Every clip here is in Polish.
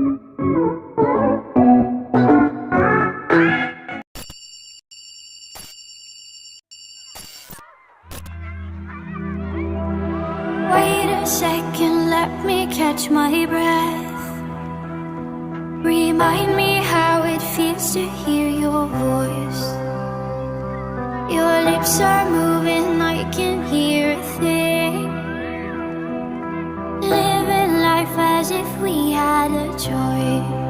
Wait a second, let me catch my breath. Remind me how it feels to hear your voice. Your lips are. had a choice.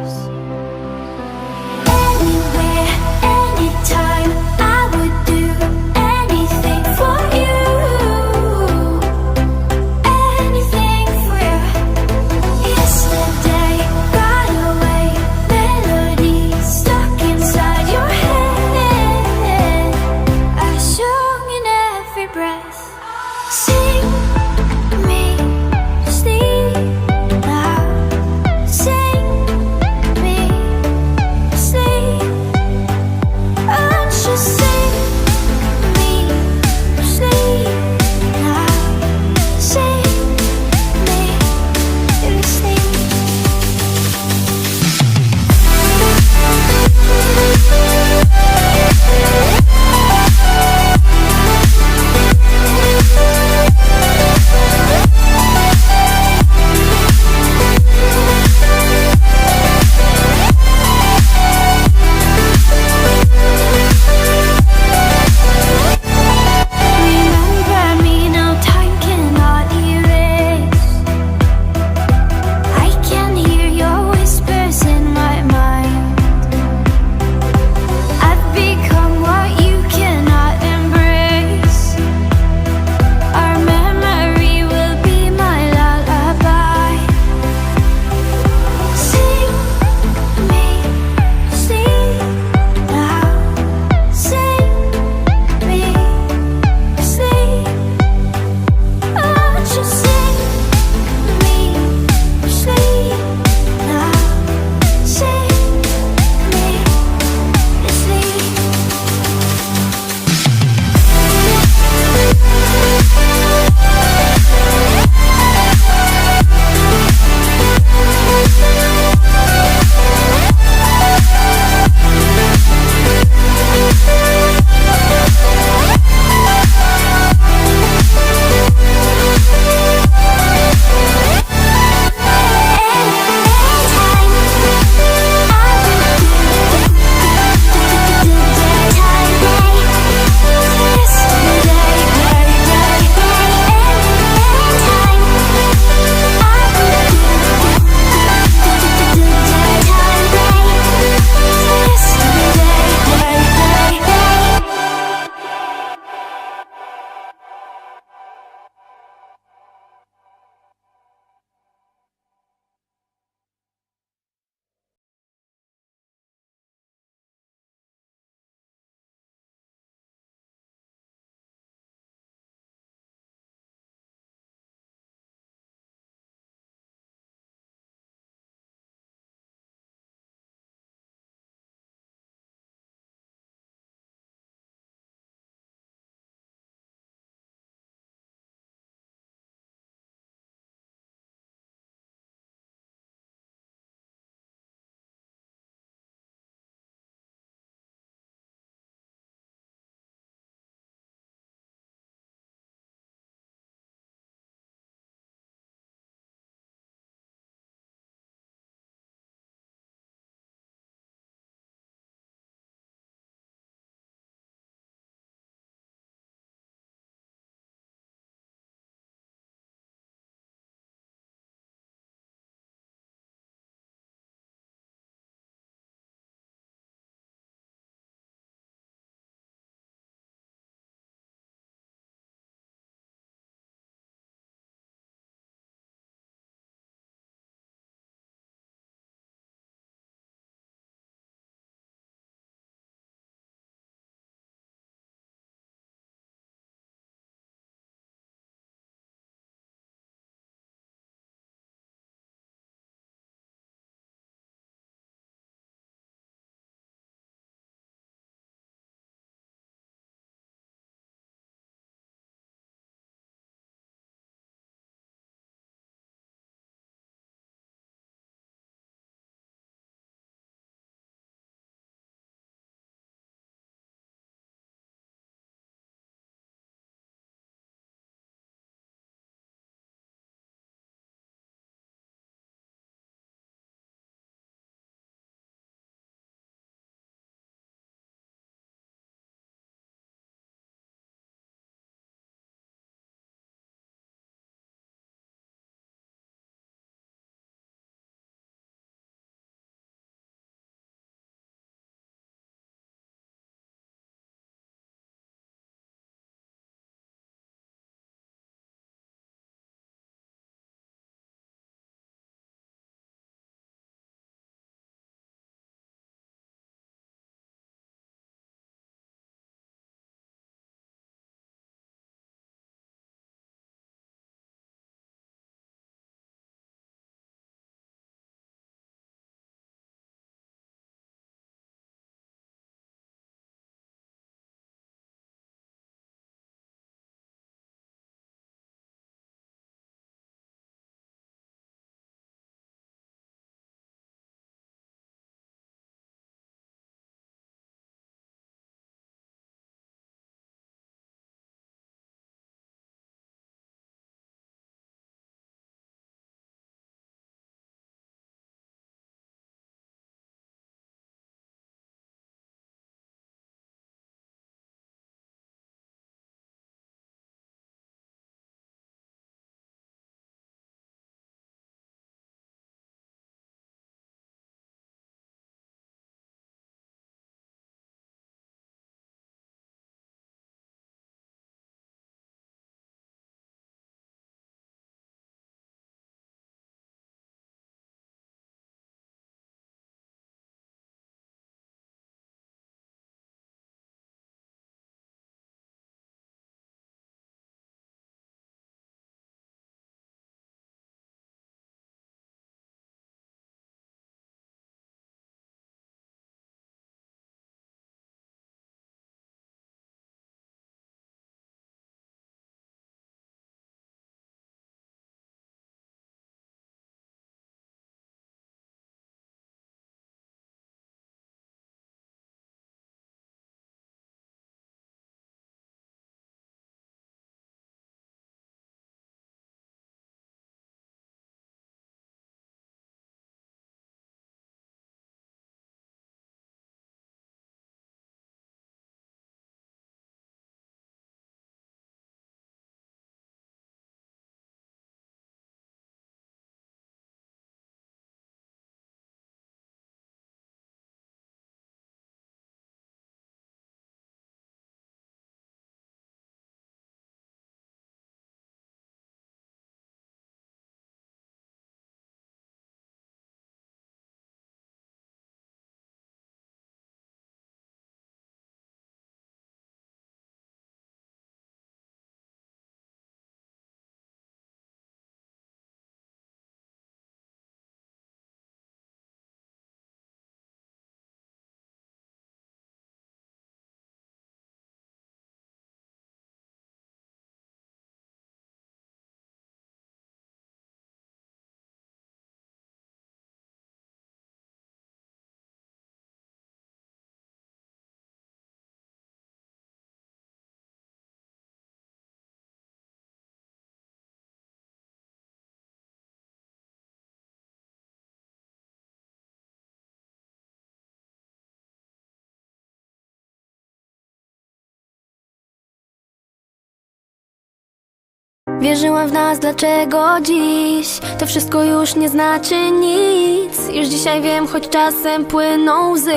Wierzyłam w nas, dlaczego dziś? To wszystko już nie znaczy nic. Już dzisiaj wiem, choć czasem płyną łzy.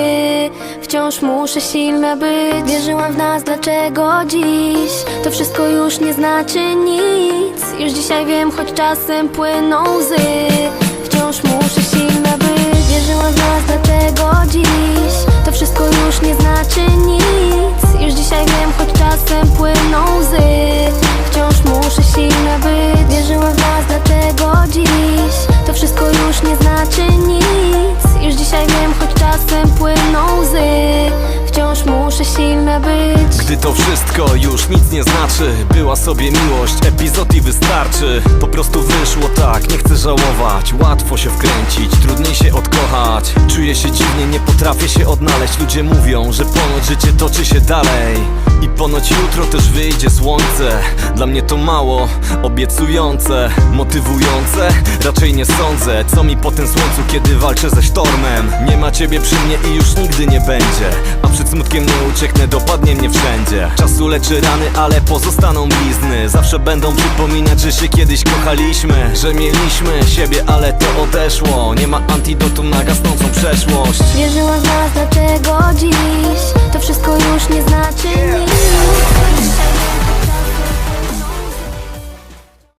Wciąż muszę silna być. Wierzyłam w nas, dlaczego dziś? To wszystko już nie znaczy nic. Już dzisiaj wiem, choć czasem płyną łzy. Wciąż muszę silna być. Wierzyłam w nas, dlaczego dziś wszystko już nie znaczy nic. Już dzisiaj wiem, choć czasem płyną łzy. Wciąż muszę silna być. Wierzyłam w nas, dlaczego dziś To wszystko już nie znaczy nic. Już dzisiaj wiem, choć czasem płyną łzy. Wciąż muszę silna być. Gdy to wszystko już nic nie znaczy Była sobie miłość, epizod i wystarczy. Po prostu wyszło tak, nie chcę żałować. Łatwo się wkręcić, trudniej się odkochać. Czuję się dziwnie, nie potrafię się odnaleźć. Ludzie mówią, że ponoć życie toczy się dalej. I ponoć jutro też wyjdzie słońce. Dla mnie to mało, obiecujące Motywujące? Raczej nie sądzę Co mi po tym słońcu, kiedy walczę ze sztormem. Nie ma ciebie przy mnie i już nigdy nie będzie. A przed smutkiem nie ucieknę, dopadnie mnie wszędzie. Czasu leczy rany, ale pozostaną blizny Zawsze będą przypominać, że się kiedyś kochaliśmy Że mieliśmy siebie, ale to odeszło. Nie ma antidotum na gasnącą przeszłość. Wierzyłam w nas, dlatego dziś? To wszystko już nie znaczy nic.